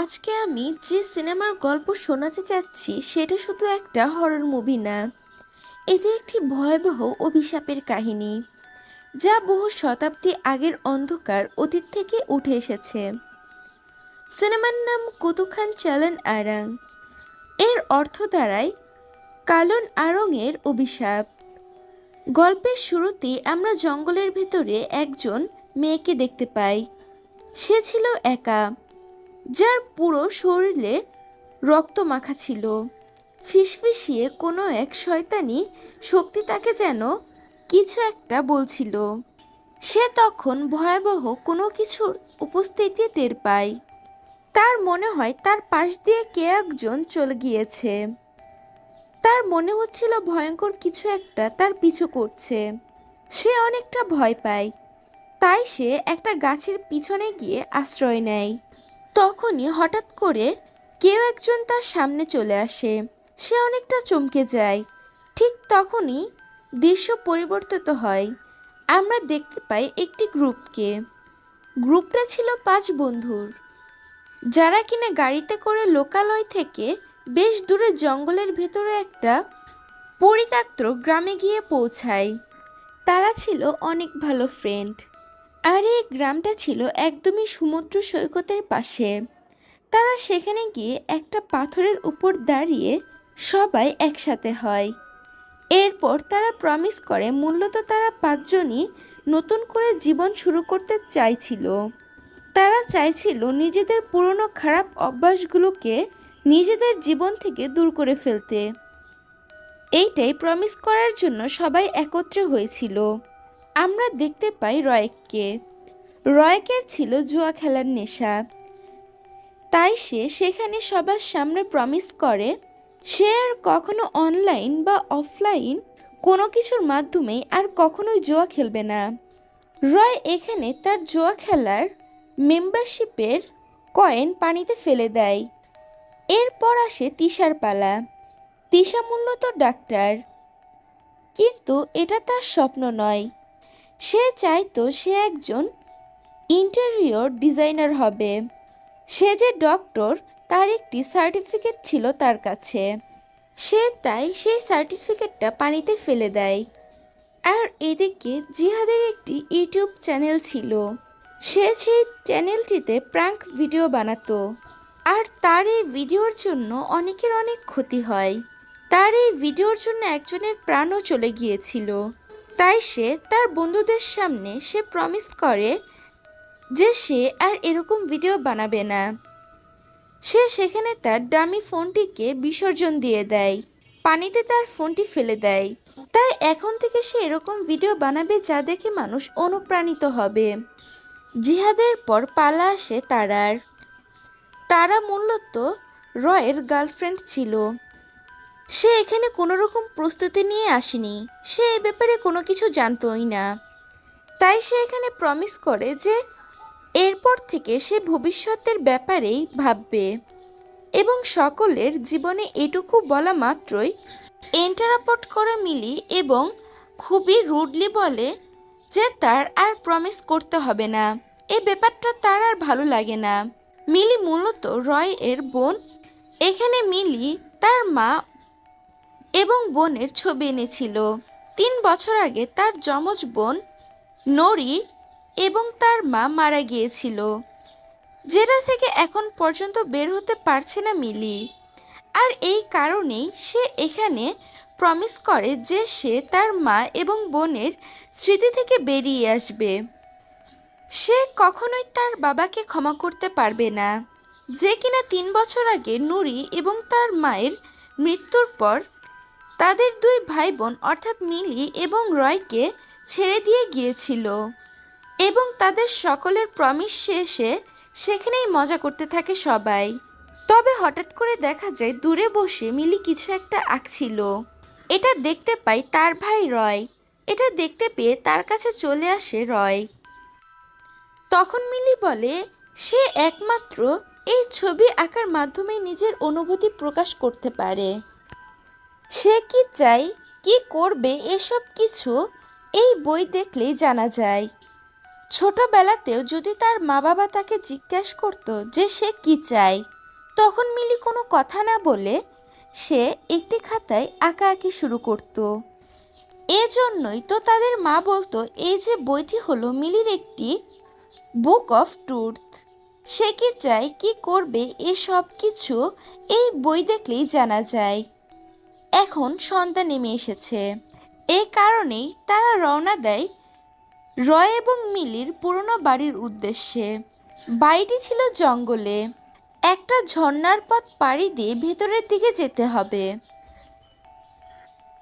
আজকে আমি যে সিনেমার গল্প শোনাতে চাচ্ছি সেটা শুধু একটা হরর মুভি না। এটি একটি ভয়াবহ অভিশাপের কাহিনী, যা বহু শতাব্দী আগের অন্ধকার অতীত থেকে উঠে এসেছে। সিনেমার নাম কুতুখান চালান আরাং। এর অর্থ দাঁড়ায় কালন আরংয়ের অভিশাপ। গল্পের শুরুতেই আমরা জঙ্গলের ভিতরে একজন মেয়েকে দেখতে পাই। সে ছিল একা। যার পুরো শরীরে রক্ত মাখা ছিল। ফিসফিসিয়ে কোনো এক শয়তানি শক্তি তাকে যেন কিছু একটা বলছিল। সে তখন ভয়াবহ কোনো কিছুর উপস্থিতি টের পায়। তার মনে হয় তার পাশ দিয়ে কে একজন চলে গিয়েছে। তার মনে হচ্ছিল ভয়ঙ্কর কিছু একটা তার পিছু করছে। সে অনেকটা ভয় পায়। তাই সে একটা গাছের পিছনে গিয়ে আশ্রয় নেয়। তখনই হঠাৎ করে কেউ একজন তার সামনে চলে আসে। সে অনেকটা চমকে যায়। ঠিক তখনই দৃশ্য পরিবর্তিত হয়। আমরা দেখতে পাই একটি গ্রুপকে। গ্রুপটা ছিল পাঁচ বন্ধুর। যারা কিনা গাড়িতে করে লোকালয় থেকে বেশ দূরে জঙ্গলের ভেতরে একটা পরিত্যক্ত গ্রামে গিয়ে পৌঁছায়। তারা ছিল অনেক ভালো ফ্রেন্ড আর এই গ্রামটা ছিল একদমই সমুদ্র সৈকতের পাশে। তারা সেখানে গিয়ে একটা পাথরের উপর দাঁড়িয়ে সবাই একসাথে হয়। এরপর তারা প্রমিস করে, মূলত তারা পাঁচজনই নতুন করে জীবন শুরু করতে চাইছিল। তারা চাইছিল নিজেদের পুরনো খারাপ অভ্যাসগুলোকে নিজেদের জীবন থেকে দূর করে ফেলতে। এইটাই প্রমিস করার জন্য সবাই একত্রে হয়েছিল। আমরা দেখতে পাই রয়েককে। রয়েকের ছিল জুয়া খেলার নেশা। তাই সে সেখানে সবার সামনে প্রমিস করে, সে আর কখনো অনলাইন বা অফলাইন কোনো কিছুর মাধ্যমেই আর কখনোই জুয়া খেলবে না। রয় এখানে তার জুয়া খেলার মেম্বারশিপের কয়েন পানিতে ফেলে দেয়। এরপর আসে তিশার পালা। তিশা মূলত ডাক্তার কিন্তু এটা তার স্বপ্ন নয়। সে চাইতো সে একজন ইন্টেরিয়র ডিজাইনার হবে। সে যে ডক্টর, তার একটি সার্টিফিকেট ছিল তার কাছে। সে তাই সেই সার্টিফিকেটটা পানিতে ফেলে দেয়। আর এদিকে জিহাদের একটি ইউটিউব চ্যানেল ছিল। সে সেই চ্যানেলটিতে প্রাঙ্ক ভিডিও বানাতো। আর তার এই ভিডিওর জন্য অনেকের অনেক ক্ষতি হয়। তার এই ভিডিওর জন্য একজনের প্রাণও চলে গিয়েছিল। তাই সে তার বন্ধুদের সামনে সে প্রমিস করে যে সে আর এরকম ভিডিও বানাবে না। সে সেখানে তার দামি ফোনটিকে বিসর্জন দিয়ে দেয়। পানিতে তার ফোনটি ফেলে দেয়। তাই এখন থেকে সে এরকম ভিডিও বানাবে যা দেখে মানুষ অনুপ্রাণিত হবে। জিহাদের পর পালা আসে তারার। তারা মূলত রয়ের গার্লফ্রেন্ড ছিল। সে এখানে কোনো রকম প্রস্তুতি নিয়ে আসেনি। সে এ ব্যাপারে কোনো কিছু জানতোই না। তাই সে এখানে প্রমিস করে যে এরপর থেকে সে ভবিষ্যতের ব্যাপারেই ভাববে। এবং সকলের জীবনে এটুকু বলা মাত্রই এন্টারাপট করে মিলি এবং খুবই রুডলি বলে যে তার আর প্রমিস করতে হবে না। এই ব্যাপারটা তার আর ভালো লাগে না। মিলি মূলত রয় এর বোন। এখানে মিলি তার মা এবং বোনের ছবি এনেছিল। তিন বছর আগে তার যমজ বোন নরি এবং তার মা মারা গিয়েছিল। যেটা থেকে এখন পর্যন্ত বের হতে পারছে না মিলি। আর এই কারণেই সে এখানে প্রমিস করে যে সে তার মা এবং বোনের স্মৃতি থেকে বেরিয়ে আসবে। সে কখনোই তার বাবাকে ক্ষমা করতে পারবে না। যে কিনা তিন বছর আগে নুরি এবং তার মায়ের মৃত্যুর পর তাদের দুই ভাই বোন অর্থাৎ মিলি এবং রয়কে ছেড়ে দিয়ে গিয়েছিল এবং তাদের সকলের প্রমিস শেষে সেখানেই মজা করতে থাকে সবাই। তবে হঠাৎ করে দেখা যায় দূরে বসে মিলি কিছু একটা আঁকছিল। এটা দেখতে পাই তার ভাই রয়। এটা দেখতে পেয়ে তার কাছে চলে আসে রয়। তখন মিলি বলে, সে একমাত্র এই ছবি আঁকার মাধ্যমে নিজের অনুভূতি প্রকাশ করতে পারে। সে কি চাই, কি করবে, এসব কিছু এই বই দেখলেই জানা যায়। ছোটবেলাতেও যদি তার মা বাবা তাকে জিজ্ঞেস করতো যে সে কি চায়, তখন মিলি কোনো কথা না বলে সে একটি খাতায় আঁকা আঁকি শুরু করত। এজন্যই তো তাদের মা বলতো, এই যে বইটি হলো মিলির একটি বুক অফ ট্রুথ। সে কি চায়, কি করবে, এসব কিছু এই বই দেখলেই জানা যায়। এখন সন্ধ্যা নেমে এসেছে। এই কারণেই তারা রওনা দেয় রয় এবং মিলির পুরনো বাড়ির উদ্দেশ্যে। বাড়িটি ছিল জঙ্গলে। একটা ঝর্নার পথ পাড়ি দিয়ে ভেতরের দিকে যেতে হবে।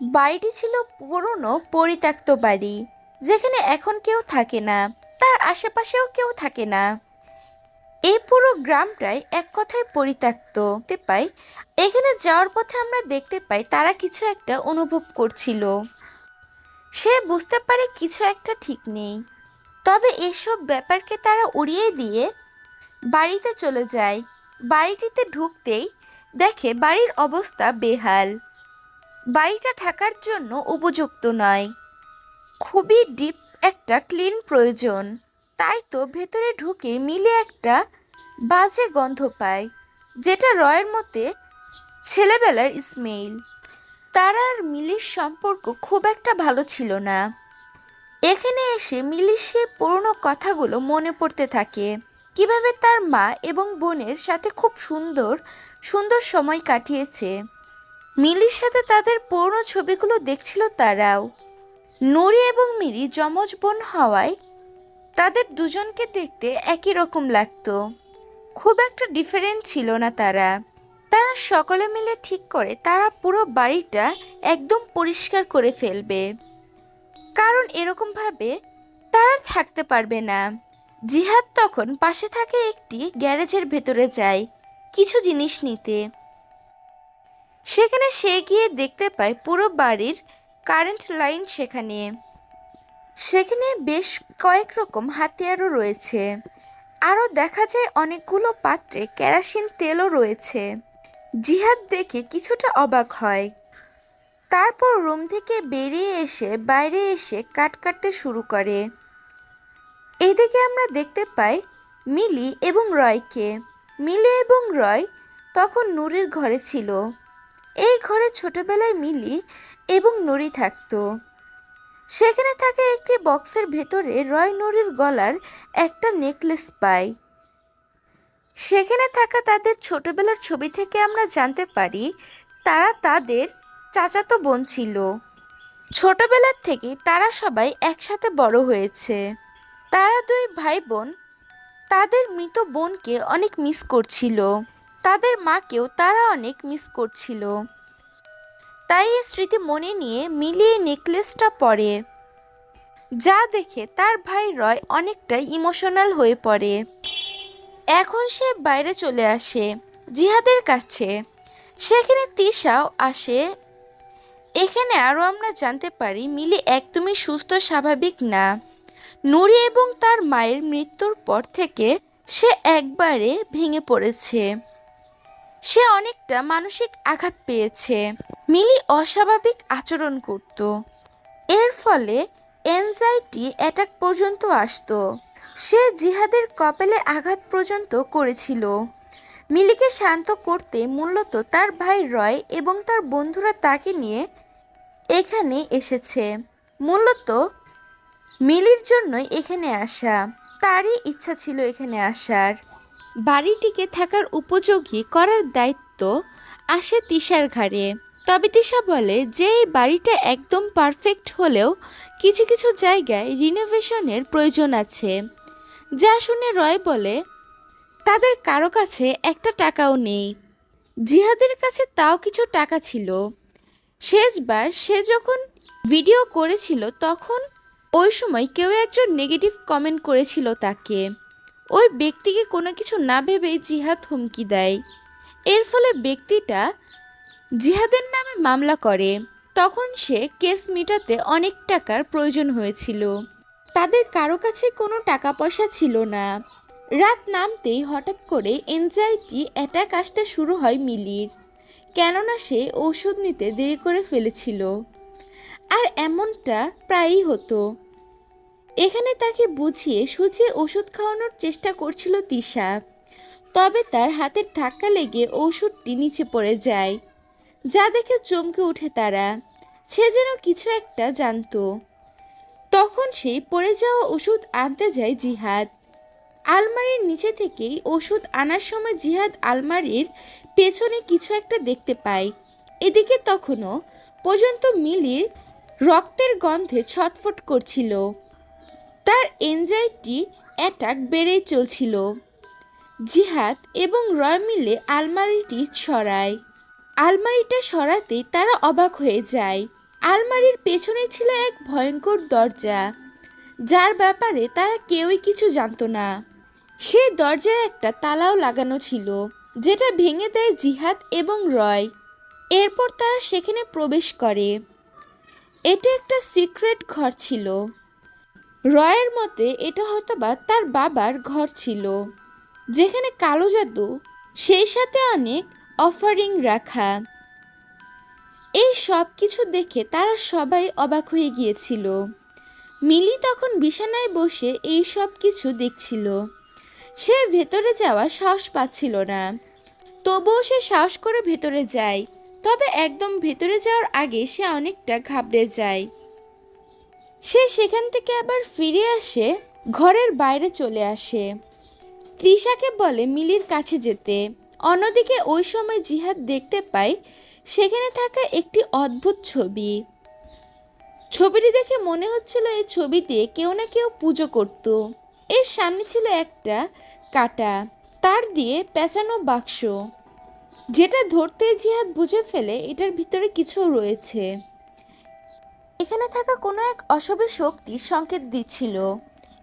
বাড়িটি ছিল পুরনো, পরিত্যক্ত বাড়ি, যেখানে এখন কেউ থাকে না। তার আশেপাশেও কেউ থাকে না। এই পুরো গ্রামটাই এক কথায় পরিত্যক্ত। দেখতে পাই, এখানে যাওয়ার পথে আমরা দেখতে পাই তারা কিছু একটা অনুভব করছিল। সে বুঝতে পারে কিছু একটা ঠিক নেই। তবে এসব ব্যাপারকে তারা উড়িয়ে দিয়ে বাড়িতে চলে যায়। বাড়িটিতে ঢুকতেই দেখে বাড়ির অবস্থা বেহাল। বাড়িটা থাকার জন্য উপযুক্ত নয়। খুবই ডিপ একটা ক্লিন প্রয়োজন। তাই তো ভেতরে ঢুকে মিলে একটা বাজে গন্ধ পায় যেটা রয়ের মতে ছেলেবেলার স্মেল। তার আর মিলির সম্পর্ক খুব একটা ভালো ছিল না। এখানে এসে মিলির সে পুরনো কথাগুলো মনে পড়তে থাকে। কীভাবে তার মা এবং বোনের সাথে খুব সুন্দর সুন্দর সময় কাটিয়েছে। মিলির সাথে তাদের পুরনো ছবিগুলো দেখছিল তারাও। নুরি এবং মিলি যমজ বোন হওয়ায় তাদের দুজনকে দেখতে একই রকম লাগতো। খুব একটা ডিফারেন্ট ছিল না তারা। তারা সকলে মিলে ঠিক করে তারা পুরো বাড়িটা একদম পরিষ্কার করে ফেলবে। কারণ এরকমভাবে তারা থাকতে পারবে না। জিহাদ তখন পাশে থাকে একটি গ্যারেজের ভেতরে যায় কিছু জিনিস নিতে। সেখানে সে গিয়ে দেখতে পায় পুরো বাড়ির কারেন্ট লাইন সেখানে। সেখানে বেশ কয়েক রকম হাতিয়ারও রয়েছে। আরও দেখা যায় অনেকগুলো পাত্রে কেরাসিন তেলও রয়েছে। জিহাদ দেখে কিছুটা অবাক হয়। তারপর রুম থেকে বেরিয়ে এসে বাইরে এসে কাট কাটতে শুরু করে। এদিকে আমরা দেখতে পাই মিলি এবং রয়কে। মিলি এবং রয় তখন নুরির ঘরে ছিল। এই ঘরে ছোটবেলায় মিলি এবং নুরি থাকতো। সেখানে থাকে একটি বক্সের ভেতরে রয় নুরির গলার একটা নেকলেস পাই। সেখানে থাকা তাদের ছোটবেলার ছবি থেকে আমরা জানতে পারি, তারা তাদের চাচাতো বোন ছিল। ছোটবেলার থেকে তারা সবাই একসাথে বড় হয়েছে। তারা দুই ভাই বোন তাদের মৃত বোনকে অনেক মিস করছিল। তাদের মাকেও তারা অনেক মিস করছিল। তাই এই স্মৃতি মনে নিয়ে মিলিয়ে নেকলেসটা পরে। যা দেখে তার ভাই রয় অনেকটা ইমোশনাল হয়ে পড়ে। এখন সে বাইরে চলে আসে, জিহাদের কাছে। সেখানে তিশাও আসে। এখানে আরও আমরা জানতে পারি, মিলি একদমই সুস্থ, স্বাভাবিক না। নুরি এবং তার মায়ের মৃত্যুর পর থেকে সে একবারে ভেঙে পড়েছে। সে অনেকটা মানসিক আঘাত পেয়েছে। মিলি অস্বাভাবিক আচরণ করত। এর ফলে এনজাইটি অ্যাটাক পর্যন্ত আসতো। সে জিহাদের কপালে আঘাত পর্যন্ত করেছিল। মিলিকে শান্ত করতে মূলত তার ভাই রয় এবং তার বন্ধুরা তাকে নিয়ে এখানে এসেছে। মূলত মিলির জন্যই এখানে আসা। তারই ইচ্ছা ছিল এখানে আসার। বাড়িটিকে থাকার উপযোগী করার দায়িত্ব আসে তিশার ঘাড়ে। তবে তিশা বলে যে এই বাড়িটা একদম পারফেক্ট হলেও কিছু কিছু জায়গায় রিনোভেশনের প্রয়োজন আছে। যা শুনে রয় বলে, তাদের কারও কাছে একটা টাকাও নেই। জিহাদের কাছে তাও কিছু টাকা ছিল। শেষবার সে যখন ভিডিও করেছিল তখন ওই সময় কেউ একজন নেগেটিভ কমেন্ট করেছিল তাকে। ওই ব্যক্তিকে কোনো কিছু না ভেবেই জিহাদ হুমকি দেয়। এর ফলে ব্যক্তিটা জিহাদের নামে মামলা করে। তখন সে কেস মিটাতে অনেক টাকার প্রয়োজন হয়েছিল। তাদের কারও কাছে কোনো টাকা পয়সা ছিল না। রাত নামতেই হঠাৎ করে এনজাইটি অ্যাটাক আসতে শুরু হয় মিলির। কেননা সে ওষুধ নিতে দেরি করে ফেলেছিল। আর এমনটা প্রায়ই হতো। এখানে তাকে বুঝিয়ে সুচিয়ে ওষুধ খাওয়ানোর চেষ্টা করছিল তিশা। তবে তার হাতের ধাক্কা লেগে ওষুধটি নিচে পড়ে যায়। যা দেখে চমকে ওঠে তারা। সে যেন কিছু একটা জানতো। তখন সেই পড়ে যাওয়া ওষুধ আনতে যায় জিহাদ। আলমারির নিচে থেকেই ওষুধ আনার সময় জিহাদ আলমারির পেছনে কিছু একটা দেখতে পায়। এদিকে তখনও পর্যন্ত মিলির রক্তের গন্ধে ছটফট করছিল। তার এনজাইটি অ্যাটাক বেড়েই চলছিল। জিহাদ এবং রয় মিলে আলমারিটি সরায়। আলমারিটা সরাতেই তারা অবাক হয়ে যায়। আলমারির পেছনে ছিল এক ভয়ঙ্কর দরজা। যার ব্যাপারে তারা কেউই কিছু জানতো না। সেই দরজায় একটা তালাও লাগানো ছিল, যেটা ভেঙে দেয় জিহাদ এবং রয়। এরপর তারা সেখানে প্রবেশ করে। এটা একটা সিক্রেট ঘর ছিল। রয়ের মতে এটা হয়তোবা তার বাবার ঘর ছিল, যেখানে কালো জাদু, সেই সাথে অনেক অফারিং রাখা। এই সব কিছু দেখে তারা সবাই অবাক হয়ে গিয়েছিল। মিলি তখন বিছানায় বসে এই সব কিছু দেখছিল। সে ভেতরে যাওয়া সাহস পাচ্ছিল না। তবুও সে সাহস করে ভেতরে যায়, তবে একদম ভেতরে যাওয়ার আগে সে অনেকটা ঘাবড়ে যায়। সে সেখান থেকে আবার ফিরে আসে, ঘরের বাইরে চলে আসে। তৃষাকে বলে মিলির কাছে যেতে। অন্যদিকে ওই সময় জিহাদ দেখতে পায় সেখানে থাকা একটি অদ্ভুত ছবি। ছবিটি দেখে মনে হচ্ছিল এই ছবিতে কেউ না কেউ পুজো করত। এর সামনে ছিল একটা কাটা, তার দিয়ে পেঁচানো বাক্স। যেটা ধরতে জিহাদ বুঝে ফেলে, এটার ভিতরে কিছু রয়েছে। এখানে থাকা কোনো এক অশুভ শক্তির সংকেত দিচ্ছিল।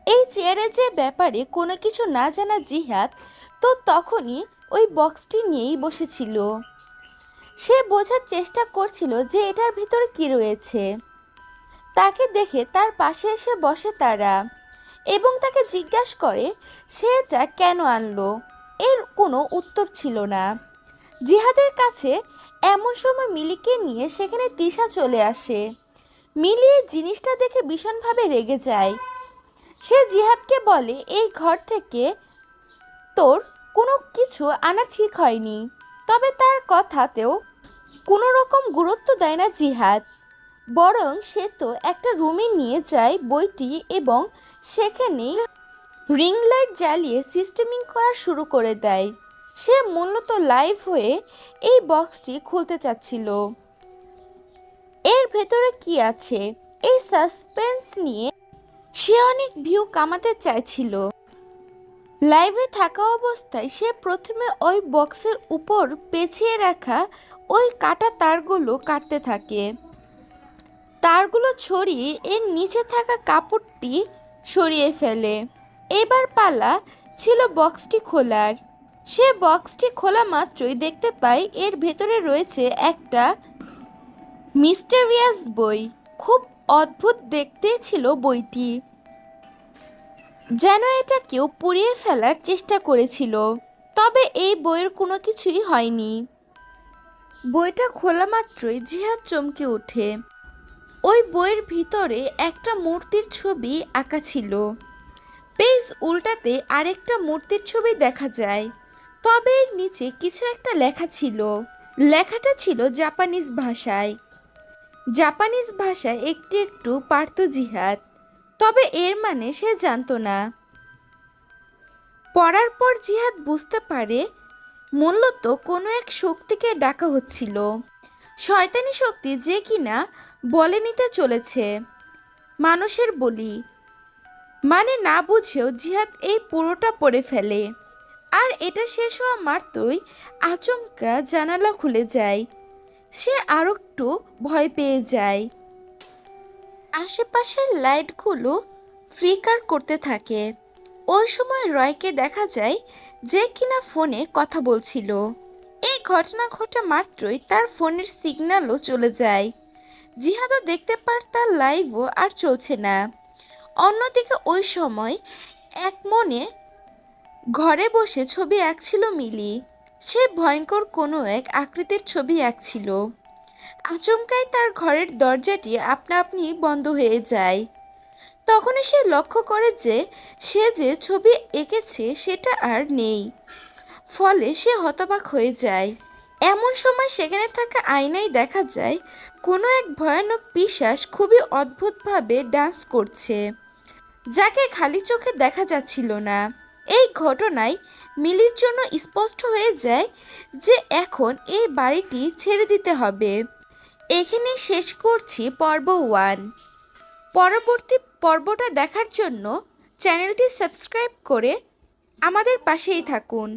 এই চেয়ারের যে ব্যাপারে কোনো কিছু না জানা জিহাদ তো তখনই ওই বক্সটি নিয়েই বসেছিল। সে বোঝার চেষ্টা করছিল যে এটার ভিতরে কি রয়েছে। তাকে দেখে তার পাশে এসে বসে তারা এবং তাকে জিজ্ঞাসা করে, সে এটা কেন আনলো? এর কোনো উত্তর ছিল না। জিহাদের কাছে এমন সময় মিলিকে নিয়ে সেখানে তিশা চলে আসে। মিলি এই জিনিসটা দেখে ভীষণভাবে রেগে যায়। সে জিহাদকে বলে, এই ঘর থেকে তোর কোনো কিছু আনা ঠিক হয়নি। তবে তার কথাতেও কোনো রকম গুরুত্ব দেয় না জিহাদ। বরং সে তো একটা রুমে নিয়ে যায় বইটি এবং সেখানে রিং লাইট জ্বালিয়ে সিস্টেমিং করা শুরু করে দেয়। সে মূলত লাইভ হয়ে এই বক্সটি খুলতে চাচ্ছিল। এর ভেতরে কি আছে? এই সাসপেন্স নিয়ে সে অনেক ভিউ কামাতে চাইছিল। লাইভে থাকা অবস্থায় সে প্রথমে ওই বক্সের উপর পেঁচিয়ে রাখা ওই কাটা তারগুলো কাটতে থাকে। তারগুলো ছড়িয়ে এর নিচে থাকা কাপড়টি সরিয়ে ফেলে। এবার পালা ছিল বক্সটি খোলার। সে বক্সটি খোলা মাত্রই দেখতে পাই এর ভেতরে রয়েছে একটা মিস্টেরিয়াস বই। খুব অদ্ভুত দেখতে ছিল বইটি। যেন এটা কেউ পুড়িয়ে ফেলার চেষ্টা করেছিল। তবে এই বইয়ের কোনো কিছুই হয়নি। বইটা খোলা মাত্রই জিহাদ চমকে ওঠে। ওই বইয়ের ভিতরে একটা মূর্তির ছবি আঁকা ছিল। পেজ উল্টাতে আরেকটা মূর্তির ছবি দেখা যায়। তবে এর নিচে কিছু একটা লেখা ছিল। লেখাটা ছিল জাপানিজ ভাষায়। জাপানিজ ভাষায় একটু একটু পারত জিহাদ, তবে এর মানে সে জানতো না। পড়ার পর জিহাদ বুঝতে পারে, মূলত কোনো এক শক্তিকে ডাকা হচ্ছিল। শয়তানি শক্তি যে কিনা বলে নিতে চলেছে। মানুষের বলি মানে না বুঝেও জিহাদ এই পুরোটা পড়ে ফেলে। আর এটা শেষ হওয়া মাত্রই আচমকা জানালা খুলে যায়। সে আরও একটু ভয় পেয়ে যায়। আশেপাশের লাইটগুলো ফ্লিকার করতে থাকে। ওই সময় রয়কে দেখা যায় যে কিনা ফোনে কথা বলছিল। এই ঘটনা ঘটে মাত্রই তার ফোনের সিগন্যালও চলে যায়। জিহাদও দেখতে পার তার লাইভও আর চলছে না। অন্যদিকে ওই সময় এক মনে ঘরে বসে ছবি আঁকছিল মিলি। সে ভয়ঙ্কর কোনো এক আকৃতির ছবি আঁকছিল আচমকাই তার ঘরের দরজাটি আপনা আপনি বন্ধ হয়ে যায়। তখনই সে লক্ষ্য করে যে, সে যে ছবি এঁকেছে সেটা আর নেই। ফলে সে হতবাক হয়ে যায়। এমন সময় সেখানে থাকা আয়নায় দেখা যায়, কোনো এক ভয়ানক পিশাচ খুবই অদ্ভুতভাবে ডান্স করছে, যাকে খালি চোখে দেখা যাচ্ছিল না। এই ঘটনায় মিলির জন্য স্পষ্ট হয়ে যায় যে এখন এই বাড়িটি ছেড়ে দিতে হবে। এখানে শেষ করছি পর্ব ওয়ান। পরবর্তী পর্বটা দেখার জন্য চ্যানেলটি সাবস্ক্রাইব করে আমাদের পাশেই থাকুন।